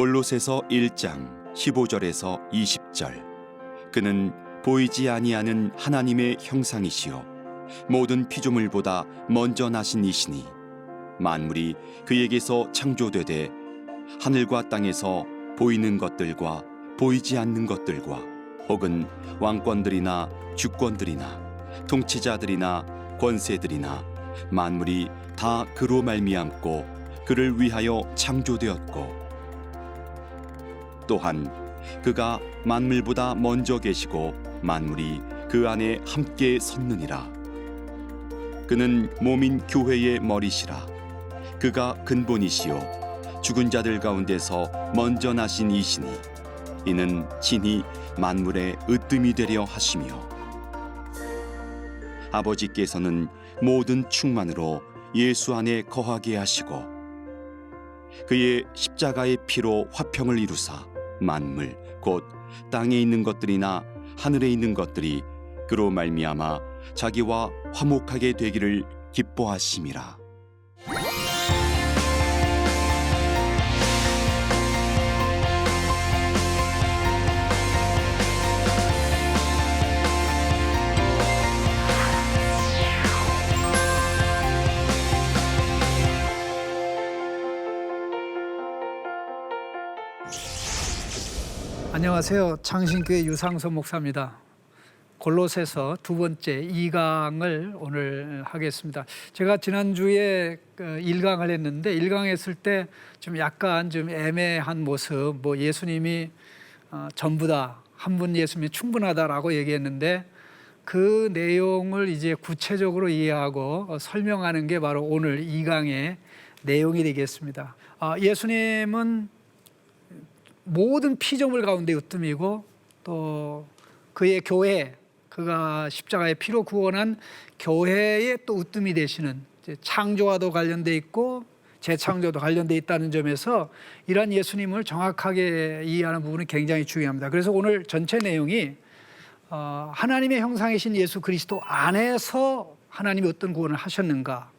골로새서 1장 15절에서 20절. 그는 보이지 아니하는 하나님의 형상이시요 모든 피조물보다 먼저 나신 이시니 만물이 그에게서 창조되되 하늘과 땅에서 보이는 것들과 보이지 않는 것들과 혹은 왕권들이나 주권들이나 통치자들이나 권세들이나 만물이 다 그로 말미암고 그를 위하여 창조되었고 또한 그가 만물보다 먼저 계시고 만물이 그 안에 함께 섰느니라. 그는 몸인 교회의 머리시라. 그가 근본이시요. 죽은 자들 가운데서 먼저 나신 이시니 이는 친히 만물의 으뜸이 되려 하시며 아버지께서는 모든 충만으로 예수 안에 거하게 하시고 그의 십자가의 피로 화평을 이루사 만물 곧 땅에 있는 것들이나 하늘에 있는 것들이 그로 말미암아 자기와 화목하게 되기를 기뻐하심이라. 안녕하세요. 창신교회 유상서 목사입니다. 골로새서 두 번째 2강을 오늘 하겠습니다. 제가 지난주에 1강을 했는데 1강 했을 때 좀 약간 좀 애매한 모습 뭐 예수님이 어, 전부다. 한 분 예수님이 충분하다라고 얘기했는데 그 내용을 이제 구체적으로 이해하고 어, 설명하는 게 바로 오늘 2강의 내용이 되겠습니다. 아, 예수님은 모든 피조물 가운데 으뜸이고 또 그의 교회 그가 십자가의 피로 구원한 교회의 또 으뜸이 되시는 창조와도 관련돼 있고 재창조도 관련돼 있다는 점에서 이러한 예수님을 정확하게 이해하는 부분이 굉장히 중요합니다. 그래서 오늘 전체 내용이 어, 하나님의 형상이신 예수 그리스도 안에서 하나님이 어떤 구원을 하셨는가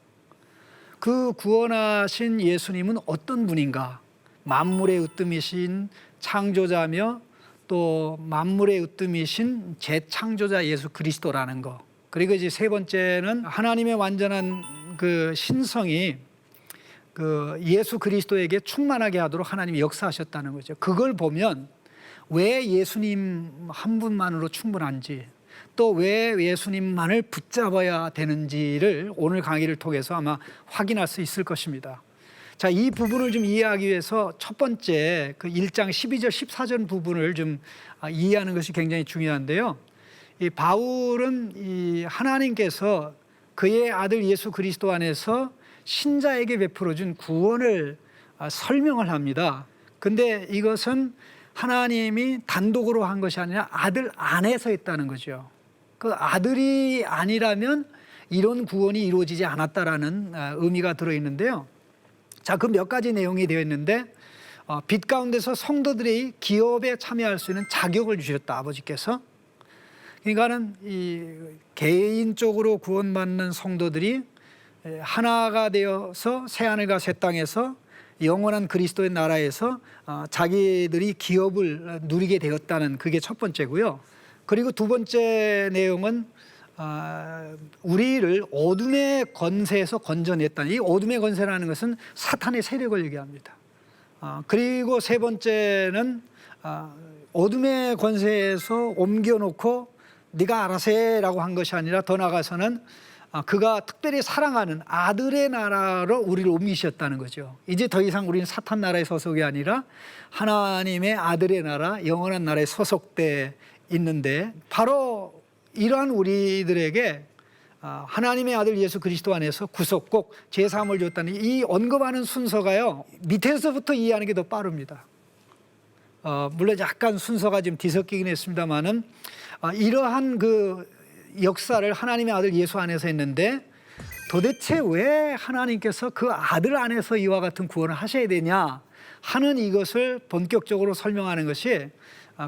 그 구원하신 예수님은 어떤 분인가 만물의 으뜸이신 창조자며 또 만물의 으뜸이신 재창조자 예수 그리스도라는 거. 그리고 이제 세 번째는 하나님의 완전한 그 신성이 그 예수 그리스도에게 충만하게 하도록 하나님이 역사하셨다는 거죠. 그걸 보면 왜 예수님 한 분만으로 충분한지 또 왜 예수님만을 붙잡아야 되는지를 오늘 강의를 통해서 아마 확인할 수 있을 것입니다. 자, 이 부분을 좀 이해하기 위해서 첫 번째 그 1장 12절 14절 부분을 좀 아, 이해하는 것이 굉장히 중요한데요. 이 바울은 이 하나님께서 그의 아들 예수 그리스도 안에서 신자에게 베풀어 준 구원을 아, 설명을 합니다. 근데 이것은 하나님이 단독으로 한 것이 아니라 아들 안에서 했다는 거죠. 그 아들이 아니라면 이런 구원이 이루어지지 않았다라는 아, 의미가 들어 있는데요. 자, 그 몇 가지 내용이 되어 있는데 어, 빛 가운데서 성도들이 기업에 참여할 수 있는 자격을 주셨다 아버지께서. 그러니까는 이 개인적으로 구원받는 성도들이 에, 하나가 되어서 새 하늘과 새 땅에서 영원한 그리스도의 나라에서 어, 자기들이 기업을 누리게 되었다는 그게 첫 번째고요. 그리고 두 번째 내용은 아, 우리를 어둠의 권세에서 건져냈다. 이 어둠의 권세라는 것은 사탄의 세력을 얘기합니다. 아, 그리고 세 번째는 아, 어둠의 권세에서 옮겨놓고 네가 알아서 해라고 한 것이 아니라 더 나아가서는 아, 그가 특별히 사랑하는 아들의 나라로 우리를 옮기셨다는 거죠. 이제 더 이상 우리는 사탄 나라의 소속이 아니라 하나님의 아들의 나라, 영원한 나라에 소속돼 있는데 바로 이러한 우리들에게 아, 하나님의 아들 예수 그리스도 안에서 구속꼭 제사함을 줬다는 이 언급하는 순서가요 밑에서부터 이해하는 게 더 빠릅니다. 어, 물론 약간 순서가 좀 뒤섞이긴 했습니다만은 아, 이러한 그 역사를 하나님의 아들 예수 안에서 했는데 도대체 왜 하나님께서 그 아들 안에서 이와 같은 구원을 하셔야 되냐 하는 이것을 본격적으로 설명하는 것이 아,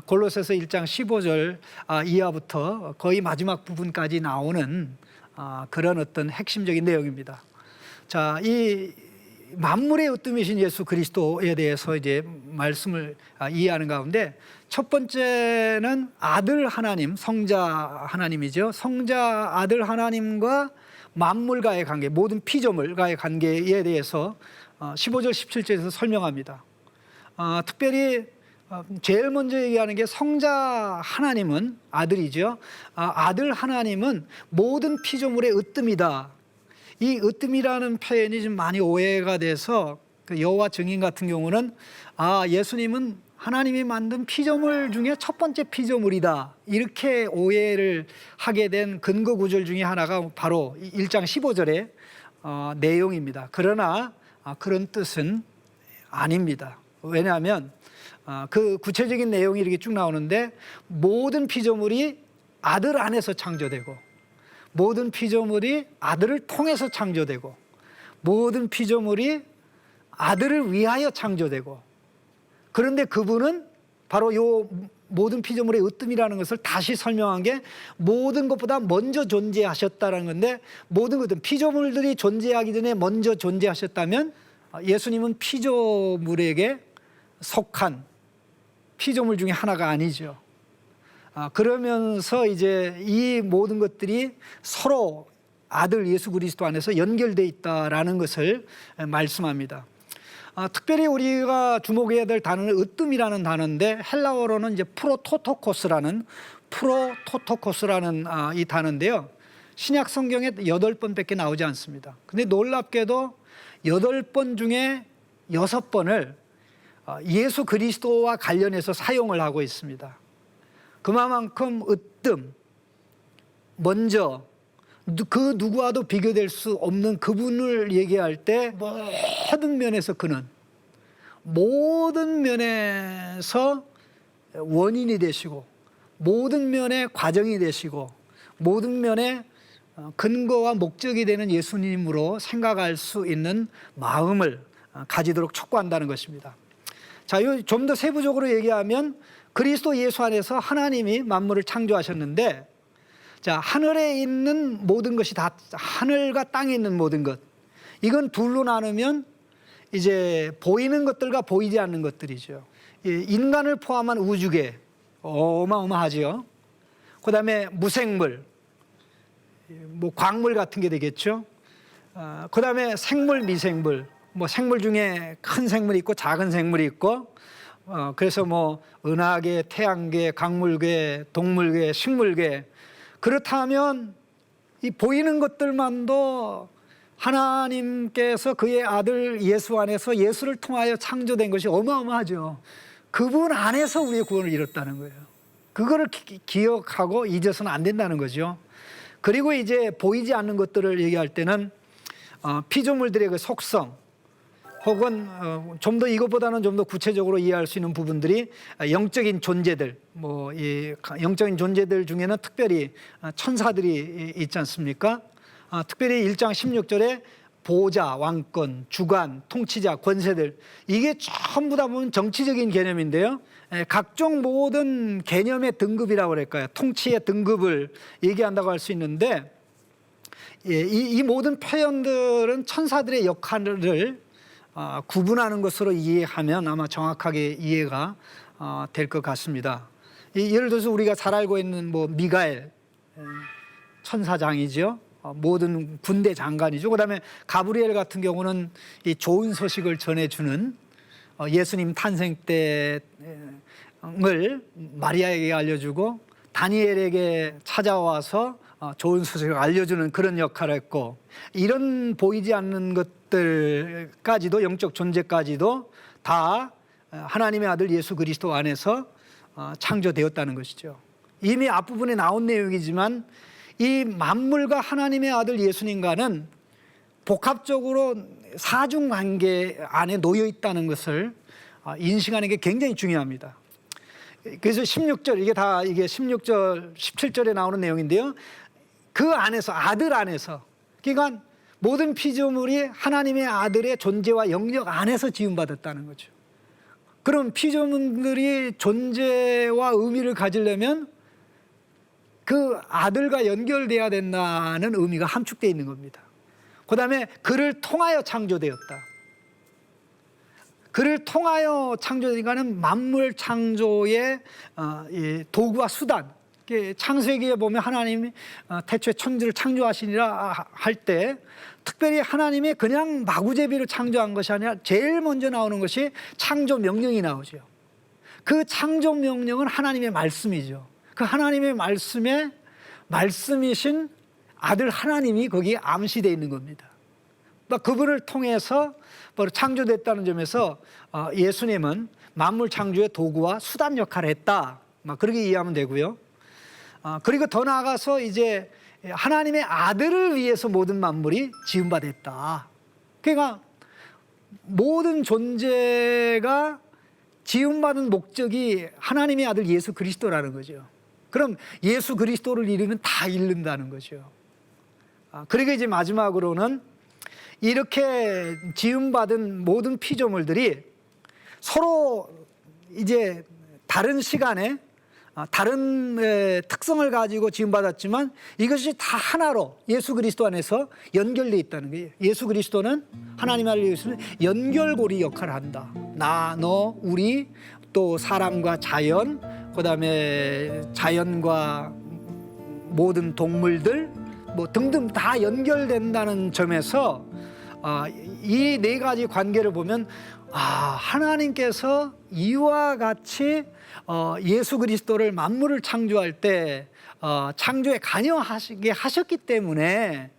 골로새서 1장 15절 아, 이하부터 거의 마지막 부분까지 나오는 아, 그런 어떤 핵심적인 내용입니다. 자, 이 만물의 으뜸이신 예수 그리스도에 대해서 이제 말씀을 아, 이해하는 가운데 첫 번째는 아들 하나님, 성자 하나님이죠. 성자 아들 하나님과 만물과의 관계, 모든 피조물과의 관계에 대해서 어, 15절, 17절에서 설명합니다. 어, 특별히 어, 제일 먼저 얘기하는 게 성자 하나님은 아들이죠. 아, 아들 하나님은 모든 피조물의 으뜸이다. 이 으뜸이라는 표현이 좀 많이 오해가 돼서 그 여호와 증인 같은 경우는 아 예수님은 하나님이 만든 피조물 중에 첫 번째 피조물이다 이렇게 오해를 하게 된 근거 구절 중에 하나가 바로 1장 15절의 어, 내용입니다. 그러나 아, 그런 뜻은 아닙니다. 왜냐하면 아, 그 구체적인 내용이 이렇게 쭉 나오는데 모든 피조물이 아들 안에서 창조되고 모든 피조물이 아들을 통해서 창조되고 모든 피조물이 아들을 위하여 창조되고 그런데 그분은 바로 요 모든 피조물의 으뜸이라는 것을 다시 설명한 게 모든 것보다 먼저 존재하셨다는 건데 모든 것들 피조물들이 존재하기 전에 먼저 존재하셨다면 예수님은 피조물에게 속한 피조물 중에 하나가 아니죠. 아, 그러면서 이제 이 모든 것들이 서로 아들 예수 그리스도 안에서 연결돼 있다라는 것을 말씀합니다. 아, 특별히 우리가 주목해야 될 단어는 으뜸이라는 단어인데 헬라어로는 이제 프로토토코스라는 프로토토코스라는 아, 이 단어인데요. 신약 성경에 여덟 번밖에 나오지 않습니다. 근데 놀랍게도 여덟 번 중에 여섯 번을 아, 예수 그리스도와 관련해서 사용을 하고 있습니다. 그만큼 으뜸, 먼저 누- 그 누구와도 비교될 수 없는 그분을 얘기할 때 모든 면에서 그는 모든 면에서 원인이 되시고 모든 면의 과정이 되시고 모든 면의 어, 근거와 목적이 되는 예수님으로 생각할 수 있는 마음을 어, 가지도록 촉구한다는 것입니다. 자, 좀 더 세부적으로 얘기하면 그리스도 예수 안에서 하나님이 만물을 창조하셨는데 자, 하늘에 있는 모든 것이 다 하늘과 땅에 있는 모든 것. 이건 둘로 나누면 이제 보이는 것들과 보이지 않는 것들이죠. 이 인간을 포함한 우주계 어마어마하지요. 그다음에 무생물, 뭐 광물 같은 게 되겠죠. 아, 그다음에 생물, 미생물, 뭐 생물 중에 큰 생물이 있고 작은 생물이 있고, 어, 그래서 뭐 은하계, 태양계, 강물계, 동물계, 식물계 그렇다면 이 보이는 것들만도 하나님께서 그의 아들 예수 안에서 예수를 통하여 창조된 것이 어마어마하죠. 그분 안에서 우리의 구원을 이뤘다는 거예요. 그거를 기, 기억하고 잊어서는 안 된다는 거죠. 그리고 이제 보이지 않는 것들을 얘기할 때는 어, 피조물들의 그 속성 혹은 어, 좀더 이것보다는 좀 더 구체적으로 이해할 수 있는 부분들이 아, 영적인 존재들, 뭐 이 영적인 존재들 중에는 특별히 아, 천사들이 이- 있지 않습니까? 아, 특별히 1장 16절에 보호자, 왕권, 주관, 통치자, 권세들 이게 전부 다 보면 정치적인 개념인데요. 에, 각종 모든 개념의 등급이라고 그럴까요? 통치의 등급을 얘기한다고 할 수 있는데 예, 이, 이 모든 표현들은 천사들의 역할을 아, 구분하는 것으로 이해하면 아마 정확하게 이해가 아, 될것 같습니다. 이, 예를 들어서 우리가 잘 알고 있는 뭐 미가엘 에, 천사장이죠. 어, 모든 군대 장관이죠. 그다음에 가브리엘 같은 경우는 이 좋은 소식을 전해주는 어, 예수님 탄생 때을 마리아에게 알려주고 다니엘에게 찾아와서 어, 좋은 소식을 알려주는 그런 역할을 했고 이런 보이지 않는 것 들까지도 영적 존재까지도 다 어, 하나님의 아들 예수 그리스도 안에서 어, 창조되었다는 것이죠. 이미 앞부분에 나온 내용이지만 이 만물과 하나님의 아들 예수님과는 복합적으로 사중 관계 안에 놓여 있다는 것을 아, 인식하는 게 굉장히 중요합니다. 그래서 16절 이게 다 이게 16절 17절에 나오는 내용인데요. 그 안에서 아들 안에서 그러니까 모든 피조물이 하나님의 아들의 존재와 영역 안에서 지음받았다는 거죠. 그럼 피조물들이 존재와 의미를 가지려면 그 아들과 연결돼야 된다는 의미가 함축되어 있는 겁니다. 그 다음에 그를 통하여 창조되었다. 그를 통하여 창조되니까는 만물 창조의 어, 이 도구와 수단. 창세기에 보면 하나님이 어, 태초에 천지를 창조하시니라 할 때 특별히 하나님이 그냥 마구제비로 창조한 것이 아니라 제일 먼저 나오는 것이 창조 명령이 나오죠. 그 창조 명령은 하나님의 말씀이죠. 그 하나님의 말씀에 말씀이신 아들 하나님이 거기에 암시되어 있는 겁니다. 그러니까 그분을 통해서 바로 창조됐다는 점에서 어, 예수님은 만물 창조의 도구와 수단 역할을 했다. 막 그렇게 이해하면 되고요. 아, 그리고 더 나아가서 이제 하나님의 아들을 위해서 모든 만물이 지음바 됐다. 그러니까 모든 존재가 지음받은 목적이 하나님의 아들 예수 그리스도라는 거죠. 그럼 예수 그리스도를 잃으면 다 잃는다는 거죠. 아, 그리고 이제 마지막으로는 이렇게 지음받은 모든 피조물들이 서로 이제 다른 시간에 아, 다른 에, 특성을 가지고 지음받았지만 이것이 다 하나로 예수 그리스도 안에서 연결돼 있다는 거예요. 예수 그리스도는 하나님 아들 예수는 연결고리 역할을 한다. 나, 너, 우리 또 사람과 자연, 그다음에 자연과 모든 동물들 뭐 등등 다 연결된다는 점에서 아, 이 네 가지 관계를 보면 아, 하나님께서 이와 같이 어, 예수 그리스도를 만물을 창조할 때 어, 창조에 관여하시게 하셨기 때문에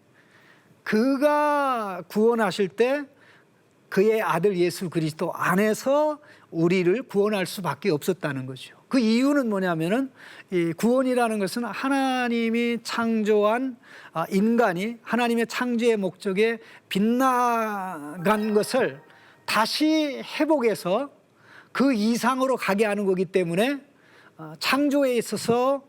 그가 구원하실 때 그의 아들 예수 그리스도 안에서 우리를 구원할 수밖에 없었다는 거죠. 그 이유는 뭐냐면은 이 구원이라는 것은 하나님이 창조한 아, 인간이 하나님의 창조의 목적에 빗나간 것을 다시 회복해서 그 이상으로 가게 하는 거기 때문에 어, 창조에 있어서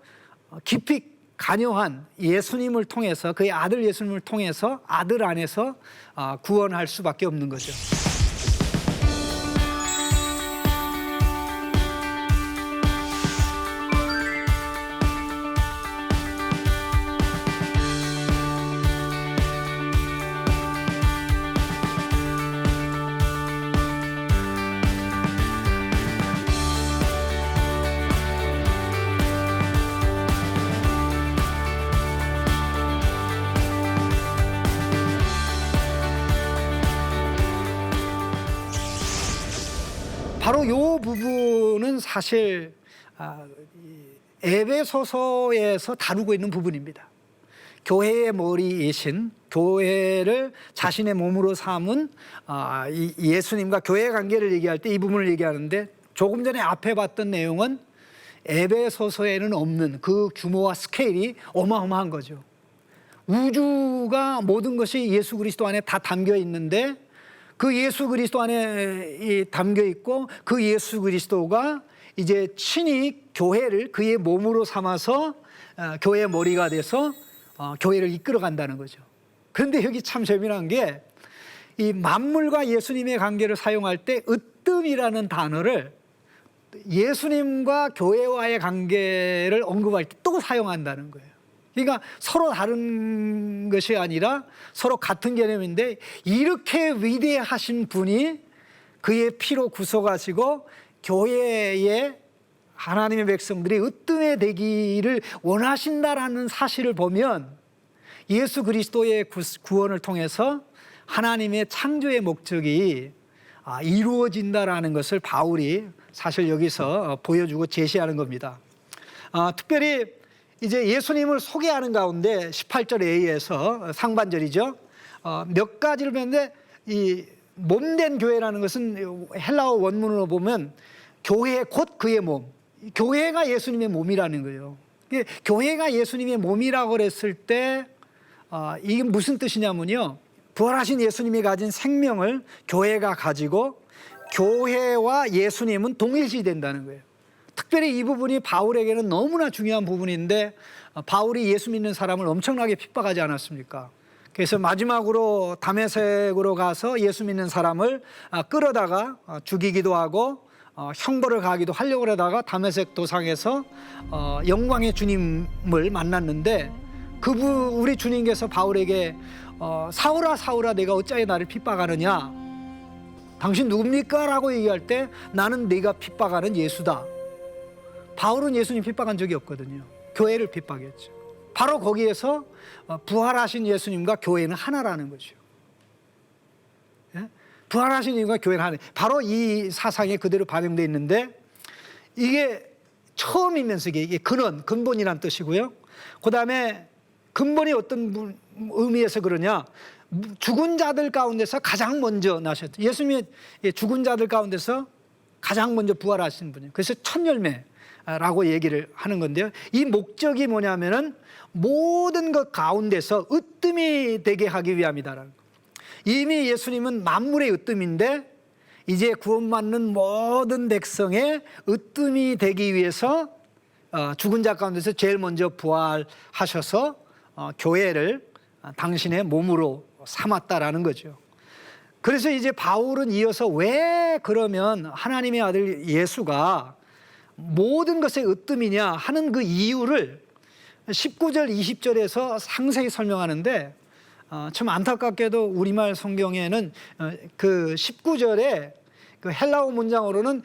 어, 깊이 관여한 예수님을 통해서 그의 아들 예수님을 통해서 아들 안에서 아, 구원할 수밖에 없는 거죠. 바로 요 부분은 사실 아, 이 에베소서에서 다루고 있는 부분입니다. 교회의 머리이신 교회를 자신의 몸으로 삼은 아, 이 예수님과 교회 관계를 얘기할 때 이 부분을 얘기하는데 조금 전에 앞에 봤던 내용은 에베소서에는 없는 그 규모와 스케일이 어마어마한 거죠. 우주가 모든 것이 예수 그리스도 안에 다 담겨 있는데 그 예수 그리스도 안에 이 담겨 있고 그 예수 그리스도가 이제 친히 교회를 그의 몸으로 삼아서 어, 교회의 머리가 돼서 어, 교회를 이끌어 간다는 거죠. 그런데 여기 참 재미난 게 이 만물과 예수님의 관계를 사용할 때 으뜸이라는 단어를 예수님과 교회와의 관계를 언급할 때 또 사용한다는 거예요. 그러니까 서로 다른 것이 아니라 서로 같은 개념인데 이렇게 위대하신 분이 그의 피로 구속하시고 교회에 하나님의 백성들이 으뜸에 되기를 원하신다라는 사실을 보면 예수 그리스도의 구- 구원을 통해서 하나님의 창조의 목적이 아, 이루어진다라는 것을 바울이 사실 여기서 어, 보여주고 제시하는 겁니다. 아, 특별히 이제 예수님을 소개하는 가운데 18절 A에서 상반절이죠. 어, 몇 가지를 봤는데 이 몸된 교회라는 것은 헬라어 원문으로 보면 교회 곧 그의 몸. 교회가 예수님의 몸이라는 거예요. 교회가 예수님의 몸이라고 그랬을 때 어, 이게 무슨 뜻이냐면요. 부활하신 예수님이 가진 생명을 교회가 가지고 교회와 예수님은 동일시 된다는 거예요. 특별히 이 부분이 바울에게는 너무나 중요한 부분인데 어, 바울이 예수 믿는 사람을 엄청나게 핍박하지 않았습니까? 그래서 마지막으로 담에색으로 가서 예수 믿는 사람을 아, 끌어다가 어, 죽이기도 하고 어, 형벌을 가기도 하려고 그러다가 담에색 도상에서 어, 영광의 주님을 만났는데 그분 우리 주님께서 바울에게 어, 사울아 사울아 내가 어찌하여 나를 핍박하느냐 당신 누굽니까? 라고 얘기할 때 나는 네가 핍박하는 예수다. 바울은 예수님 핍박한 적이 없거든요. 교회를 핍박했죠. 바로 거기에서 어, 부활하신 예수님과 교회는 하나라는 거죠. 예? 부활하신 예수님과 교회는 하나. 바로 이 사상이 그대로 반영되어 있는데 이게 처음이면서 이게 근원, 근본이란 뜻이고요. 그 다음에 근본이 어떤 분- 의미에서 그러냐. 죽은 자들 가운데서 가장 먼저 나셨죠. 예수님이 죽은 자들 가운데서 가장 먼저 부활하신 분이에요. 그래서 첫 열매라고 얘기를 하는 건데요. 이 목적이 뭐냐면은 모든 것 가운데서 으뜸이 되게 하기 위함이다라는 거. 이미 예수님은 만물의 으뜸인데 이제 구원받는 모든 백성의 으뜸이 되기 위해서 어, 죽은 자 가운데서 제일 먼저 부활하셔서 어, 교회를 어, 당신의 몸으로 삼았다라는 거죠. 그래서 이제 바울은 이어서 왜 그러면 하나님의 아들 예수가 모든 것의 으뜸이냐 하는 그 이유를 19절 20절에서 상세히 설명하는데 어, 참 안타깝게도 우리말 성경에는 어, 그 19절에 그 헬라어 문장으로는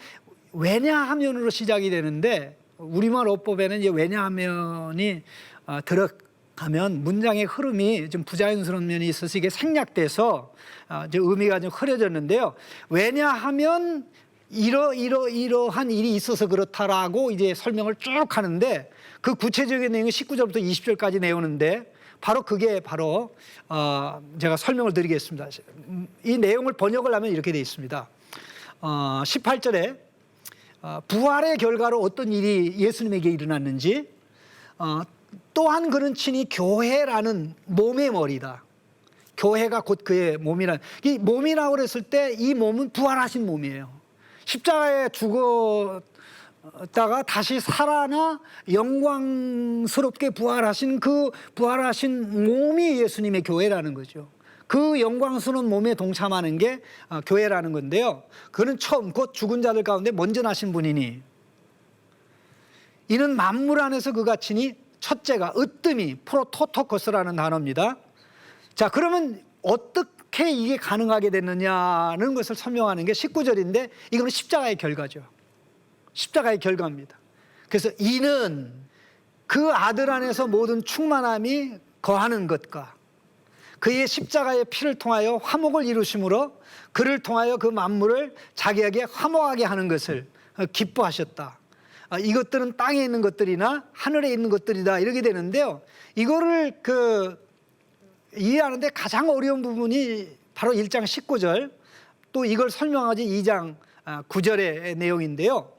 왜냐하면으로 시작이 되는데 우리말 어법에는 이제 왜냐하면이 어, 들어 가면 문장의 흐름이 좀 부자연스러운 면이 있어서 이게 생략돼서 어, 의미가 좀 흐려졌는데요. 왜냐하면 이러 이러 이러한 일이 있어서 그렇다라고 이제 설명을 쭉 하는데 그 구체적인 내용이 19절부터 20절까지 내오는데 바로 그게 바로 어 제가 설명을 드리겠습니다. 음, 이 내용을 번역을 하면 이렇게 되어 있습니다. 어 18절에 어, 부활의 결과로 어떤 일이 예수님에게 일어났는지 어, 또한 그는 친히 교회라는 몸의 머리다. 교회가 곧 그의 몸이라. 이 몸이라고 그랬을 때 이 몸은 부활하신 몸이에요. 십자가에 죽었다가 다시 살아나 영광스럽게 부활하신 그 부활하신 몸이 예수님의 교회라는 거죠. 그 영광스러운 몸에 동참하는 게 어, 교회라는 건데요. 그는 처음 곧 죽은 자들 가운데 먼저 나신 분이니 이는 만물 안에서 그가 친히 첫째가 으뜸이 프로토토커스라는 단어입니다. 자, 그러면 어떻게 이게 가능하게 됐느냐는 것을 설명하는 게 19절인데 이거는 십자가의 결과죠. 십자가의 결과입니다. 그래서 이는 그 아들 안에서 모든 충만함이 거하는 것과 그의 십자가의 피를 통하여 화목을 이루심으로 그를 통하여 그 만물을 자기에게 화목하게 하는 것을 기뻐하셨다. 아, 이것들은 땅에 있는 것들이나 하늘에 있는 것들이다 이렇게 되는데요. 이거를 그 이해하는데 가장 어려운 부분이 바로 1장 19절 또 이걸 설명하지 2장 9절의 내용인데요.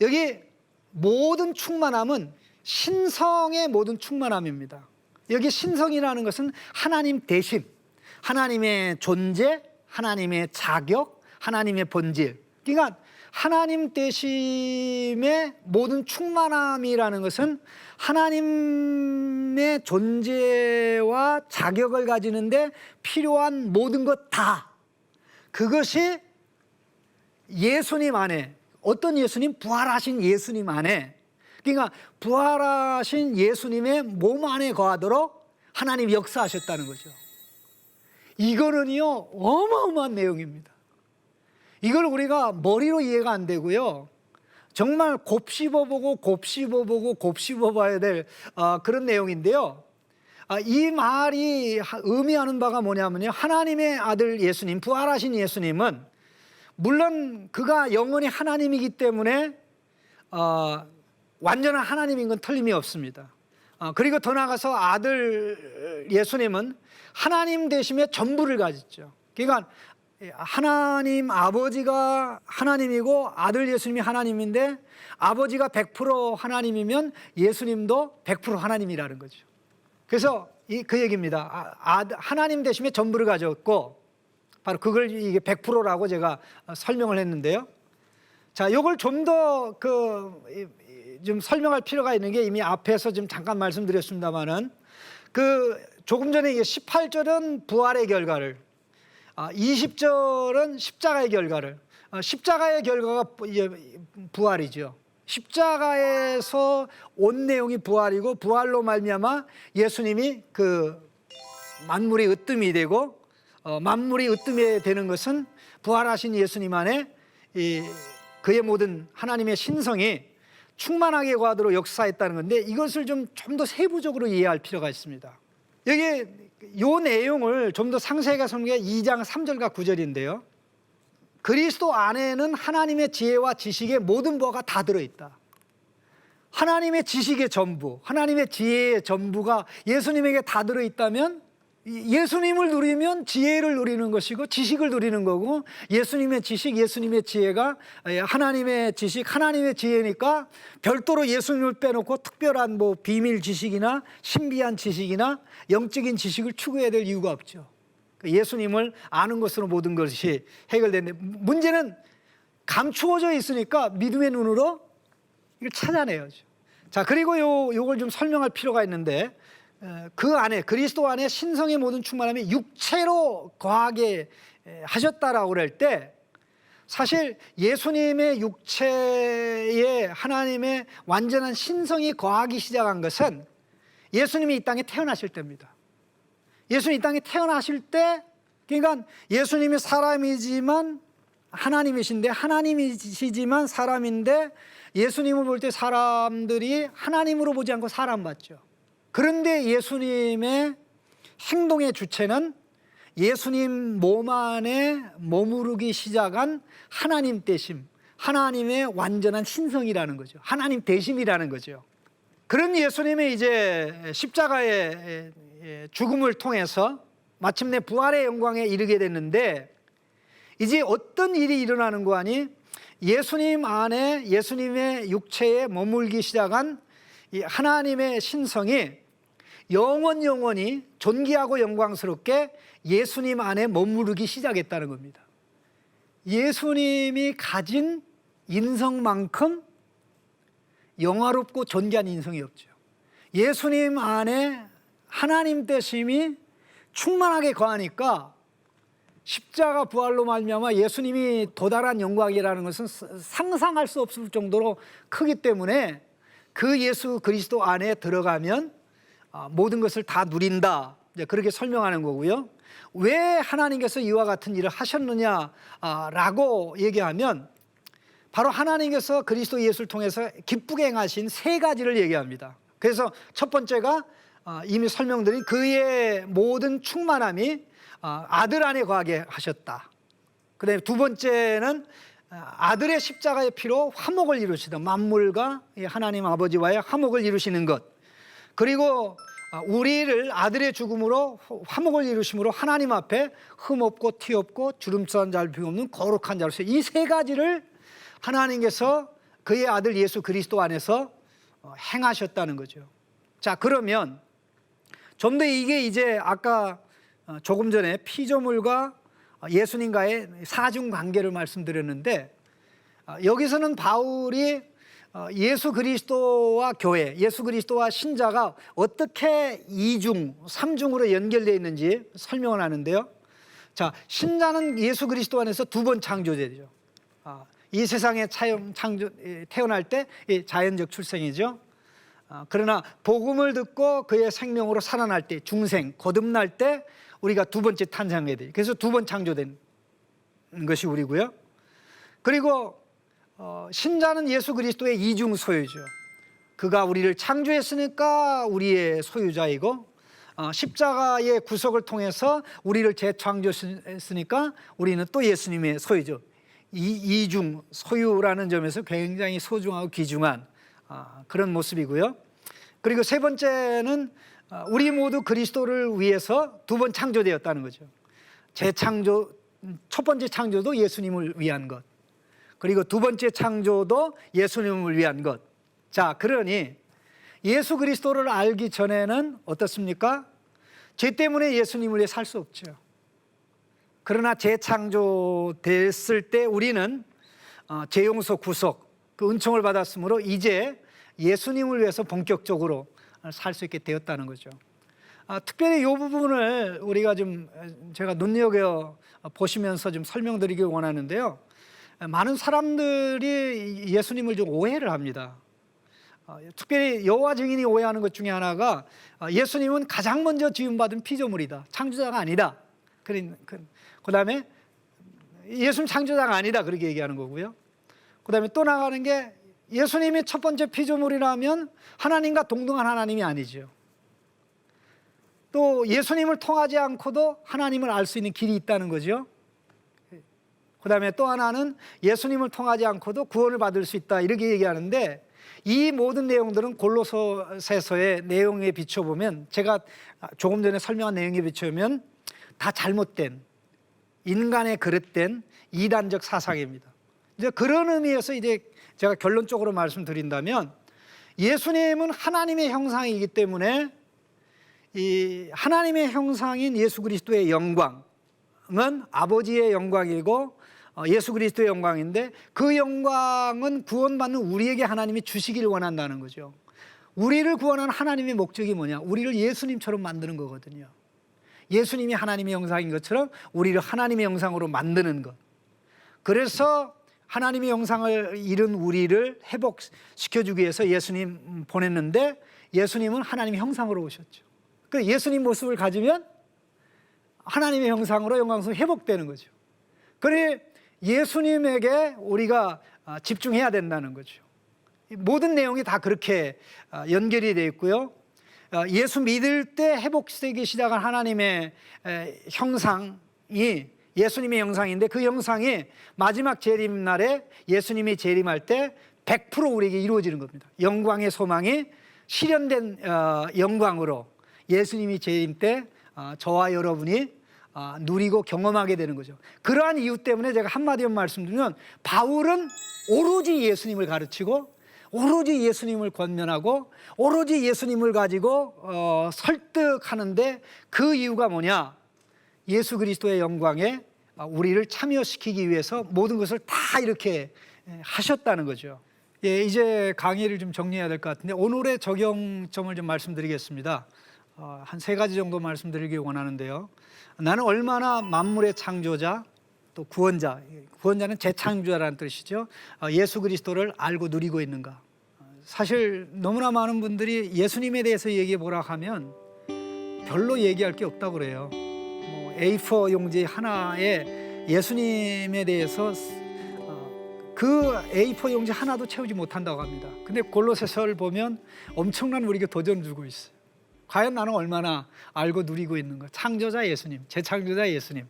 여기 모든 충만함은 신성의 모든 충만함입니다. 여기 신성이라는 것은 하나님 대신 하나님의 존재, 하나님의 자격, 하나님의 본질. 그러니까 하나님 대심의 모든 충만함이라는 것은 하나님의 존재와 자격을 가지는데 필요한 모든 것 다. 그것이 예수님 안에 어떤 예수님 부활하신 예수님 안에 그러니까 부활하신 예수님의 몸 안에 거하도록 하나님 역사하셨다는 거죠. 이거는요 어마어마한 내용입니다. 이걸 우리가 머리로 이해가 안 되고요. 정말 곱씹어보고 곱씹어보고 곱씹어봐야 될 어, 그런 내용인데요. 아, 이 말이 하- 의미하는 바가 뭐냐면요. 하나님의 아들 예수님, 부활하신 예수님은 물론 그가 영원히 하나님이기 때문에 어, 완전한 하나님인 건 틀림이 없습니다. 어, 그리고 더 나아가서 아들 예수님은 하나님 되심의 전부를 가졌죠. 그러니까 하나님 아버지가 하나님이고 아들 예수님이 하나님인데 아버지가 100% 하나님이면 예수님도 100% 하나님이라는 거죠. 그래서 이, 그 얘기입니다. 아, 아, 하나님 되심의 전부를 가졌고 바로 그걸 이게 100%라고 제가 설명을 했는데요. 자, 요걸 좀 더 그 좀 설명할 필요가 있는 게 이미 앞에서 좀 잠깐 말씀드렸습니다만은 그 조금 전에 이게 18절은 부활의 결과를 아, 20절은 십자가의 결과를 아, 십자가의 결과가 부활이죠. 십자가에서 온 내용이 부활이고 부활로 말미암아 예수님이 그 만물이 으뜸이 되고 어, 만물이 으뜸이 되는 것은 부활하신 예수님 안에 이 그의 모든 하나님의 신성이 충만하게 거하도록 역사했다는 건데 이것을 좀 좀 더 세부적으로 이해할 필요가 있습니다. 여기 요 내용을 좀 더 상세하게 설명해 2장 3절과 9절인데요. 그리스도 안에는 하나님의 지혜와 지식의 모든 바가 다 들어있다. 하나님의 지식의 전부, 하나님의 지혜의 전부가 예수님에게 다 들어있다면 이- 예수님을 누리면 지혜를 누리는 것이고 지식을 누리는 거고 예수님의 지식, 예수님의 지혜가 예, 하나님의 지식, 하나님의 지혜니까 별도로 예수님을 빼놓고 특별한 뭐 비밀 지식이나 신비한 지식이나 영적인 지식을 추구해야 될 이유가 없죠. 그 예수님을 아는 것으로 모든 것이 해결되는데 문제는 감추어져 있으니까 믿음의 눈으로 이걸 찾아내야죠. 자 그리고 요 요걸 좀 설명할 필요가 있는데 어, 그 안에 그리스도 안에 신성의 모든 충만함이 육체로 거하게 에, 하셨다라고 그럴 때 사실 예수님의 육체에 하나님의 완전한 신성이 거하기 시작한 것은 예수님이 이 땅에 태어나실 때입니다. 예수님 이 땅에 태어나실 때 그러니까 예수님이 사람이지만 하나님이신데 하나님이시지만 사람인데 예수님을 볼 때 사람들이 하나님으로 보지 않고 사람 봤죠. 그런데 예수님의 행동의 주체는 예수님 몸 안에 머무르기 시작한 하나님 대심, 하나님의 완전한 신성이라는 거죠. 하나님 대심이라는 거죠. 그런 예수님의 이제 십자가의 죽음을 통해서 마침내 부활의 영광에 이르게 됐는데 이제 어떤 일이 일어나는 거 아니? 예수님 안에 예수님의 육체에 머물기 시작한 이 하나님의 신성이 영원 영원히 존귀하고 영광스럽게 예수님 안에 머무르기 시작했다는 겁니다. 예수님이 가진 인성만큼 영화롭고 존귀한 인성이 없죠. 예수님 안에 하나님 대심이 충만하게 거하니까 십자가 부활로 말미암아 예수님이 도달한 영광이라는 것은 상상할 수 없을 정도로 크기 때문에 그 예수 그리스도 안에 들어가면 아, 모든 것을 다 누린다. 그렇게 설명하는 거고요. 왜 하나님께서 이와 같은 일을 하셨느냐라고 얘기하면 바로 하나님께서 그리스도 예수를 통해서 기쁘게 행하신 세 가지를 얘기합니다. 그래서 첫 번째가 아, 이미 설명드린 그의 모든 충만함이 아, 아들 안에 거하게 하셨다. 그다음에 두 번째는 아, 아들의 십자가의 피로 화목을 이루시다. 만물과 이 하나님 아버지와의 화목을 이루시는 것. 그리고 아, 우리를 아들의 죽음으로 화목을 이루심으로 하나님 앞에 흠없고 티없고 주름살 잘피 없는 거룩한 자로서 이 세 가지를 하나님께서 그의 아들 예수 그리스도 안에서 어, 행하셨다는 거죠. 자, 그러면 좀 더 이게 이제 아까 어, 조금 전에 피조물과 예수님과의 사중 관계를 말씀드렸는데 어, 여기서는 바울이 어, 예수 그리스도와 교회, 예수 그리스도와 신자가 어떻게 이중, 삼중으로 연결되어 있는지 설명을 하는데요. 자, 신자는 예수 그리스도 안에서 두 번 창조되죠. 아, 이 세상에 차용, 창조, 예, 태어날 때이 자연적 출생이죠. 아, 그러나 복음을 듣고 그의 생명으로 살아날 때 중생, 거듭날 때 우리가 두 번째 탄생하게 돼요. 그래서 두 번 창조된 것이 우리고요. 그리고 어, 신자는 예수 그리스도의 이중 소유죠. 그가 우리를 창조했으니까 우리의 소유자이고 어, 십자가의 구속을 통해서 우리를 재창조했으니까 우리는 또 예수님의 소유죠. 이, 이중 소유라는 점에서 굉장히 소중하고 귀중한 아, 그런 모습이고요. 그리고 세 번째는 아, 우리 모두 그리스도를 위해서 두 번 창조되었다는 거죠. 재창조 첫 번째 창조도 예수님을 위한 것. 그리고 두 번째 창조도 예수님을 위한 것. 자, 그러니 예수 그리스도를 알기 전에는 어떻습니까? 죄 때문에 예수님을 위해 살 수 없죠. 그러나 재창조됐을 때 우리는 어, 재용서 구속, 그 은총을 받았으므로 이제 예수님을 위해서 본격적으로 살 수 있게 되었다는 거죠. 아, 특별히 이 부분을 우리가 좀 제가 눈여겨 보시면서 좀 설명드리기 원하는데요. 많은 사람들이 예수님을 좀 오해를 합니다. 어, 특별히 여호와 증인이 오해하는 것 중에 하나가 어, 예수님은 가장 먼저 지음받은 피조물이다. 창조자가 아니다. 그, 그다음에 예수님 창조자가 아니다 그렇게 얘기하는 거고요. 그 다음에 또 나가는 게 예수님이 첫 번째 피조물이라면 하나님과 동등한 하나님이 아니죠. 또 예수님을 통하지 않고도 하나님을 알 수 있는 길이 있다는 거죠. 그 다음에 또 하나는 예수님을 통하지 않고도 구원을 받을 수 있다 이렇게 얘기하는데 이 모든 내용들은 골로새서의 내용에 비춰보면 제가 조금 전에 설명한 내용에 비춰보면 다 잘못된 인간의 그릇된 이단적 사상입니다. 이제 그런 의미에서 이제 제가 결론적으로 말씀드린다면 예수님은 하나님의 형상이기 때문에 이 하나님의 형상인 예수 그리스도의 영광은 아버지의 영광이고 어, 예수 그리스도의 영광인데 그 영광은 구원받는 우리에게 하나님이 주시기를 원한다는 거죠. 우리를 구원하는 하나님의 목적이 뭐냐? 우리를 예수님처럼 만드는 거거든요. 예수님이 하나님의 형상인 것처럼 우리를 하나님의 형상으로 만드는 것. 그래서 하나님의 형상을 잃은 우리를 회복시켜주기 위해서 예수님 보냈는데 예수님은 하나님의 형상으로 오셨죠. 그 예수님 모습을 가지면 하나님의 형상으로 영광스러워 회복되는 거죠. 그래 예수님에게 우리가 아, 집중해야 된다는 거죠. 이 모든 내용이 다 그렇게 아, 연결이 되어 있고요. 아, 예수 믿을 때 회복되기 시작한 하나님의 에, 형상이 예수님의 형상인데 그 형상이 마지막 재림 날에 예수님이 재림할 때 100% 우리에게 이루어지는 겁니다. 영광의 소망이 실현된 어, 영광으로 예수님이 재림 때 어, 저와 여러분이 아, 누리고 경험하게 되는 거죠. 그러한 이유 때문에 제가 한마디만 말씀드리면 바울은 오로지 예수님을 가르치고 오로지 예수님을 권면하고 오로지 예수님을 가지고 어, 설득하는데 그 이유가 뭐냐? 예수 그리스도의 영광에 아, 우리를 참여시키기 위해서 모든 것을 다 이렇게 예, 하셨다는 거죠. 예, 이제 강의를 좀 정리해야 될 것 같은데 오늘의 적용점을 좀 말씀드리겠습니다. 어, 한세 가지 정도 말씀드리기 원하는데요. 나는 얼마나 만물의 창조자 또 구원자, 구원자는 재창조자라는 뜻이죠. 어, 예수 그리스도를 알고 누리고 있는가. 어, 사실 너무나 많은 분들이 예수님에 대해서 얘기해 보라 하면 별로 얘기할 게 없다고 그래요. 뭐 A4 용지 하나에 예수님에 대해서 어, 그 A4 용지 하나도 채우지 못한다고 합니다. 근데 골로새서를 보면 엄청난 우리에게 도전을 주고 있어요. 과연 나는 얼마나 알고 누리고 있는가? 창조자 예수님, 재창조자 예수님.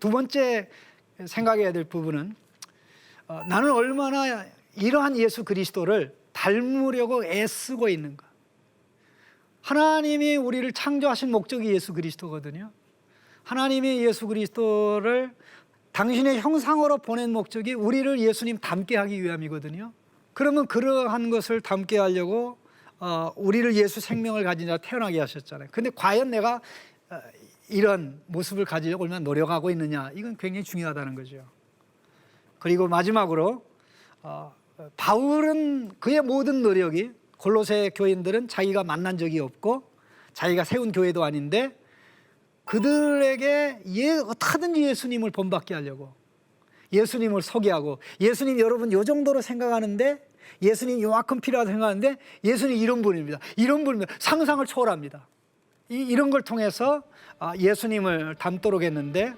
두 번째 생각해야 될 부분은 어, 나는 얼마나 이러한 예수 그리스도를 닮으려고 애쓰고 있는가? 하나님이 우리를 창조하신 목적이 예수 그리스도거든요. 하나님이 예수 그리스도를 당신의 형상으로 보낸 목적이 우리를 예수님 닮게 하기 위함이거든요. 그러면 그러한 것을 닮게 하려고 어, 우리를 예수 생명을 가진 자 태어나게 하셨잖아요. 근데 과연 내가 어, 이런 모습을 가지려고 얼마나 노력하고 있느냐 이건 굉장히 중요하다는 거죠. 그리고 마지막으로 어, 바울은 그의 모든 노력이 골로새 교인들은 자기가 만난 적이 없고 자기가 세운 교회도 아닌데 그들에게 예, 어떻게든지 예수님을 본받게 하려고 예수님을 소개하고 예수님 여러분 요 정도로 생각하는데 예수님 요만큼 필요하다 생각하는데 예수님 이런 분입니다. 이런 분입니다. 상상을 초월합니다. 이, 이런 걸 통해서 아, 예수님을 닮도록 했는데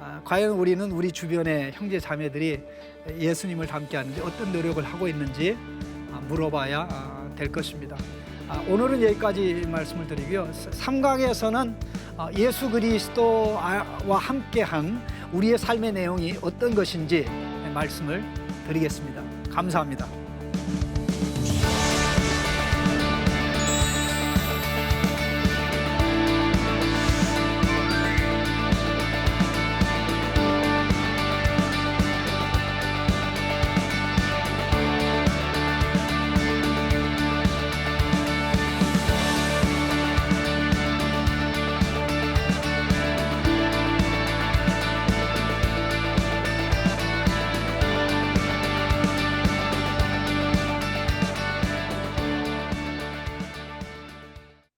아, 과연 우리는 우리 주변의 형제 자매들이 예수님을 닮게 하는지 어떤 노력을 하고 있는지 아, 물어봐야 아, 될 것입니다. 아, 오늘은 여기까지 말씀을 드리고요. 3강에서는 아, 예수 그리스도와 함께한 우리의 삶의 내용이 어떤 것인지 말씀을 드리겠습니다. 감사합니다.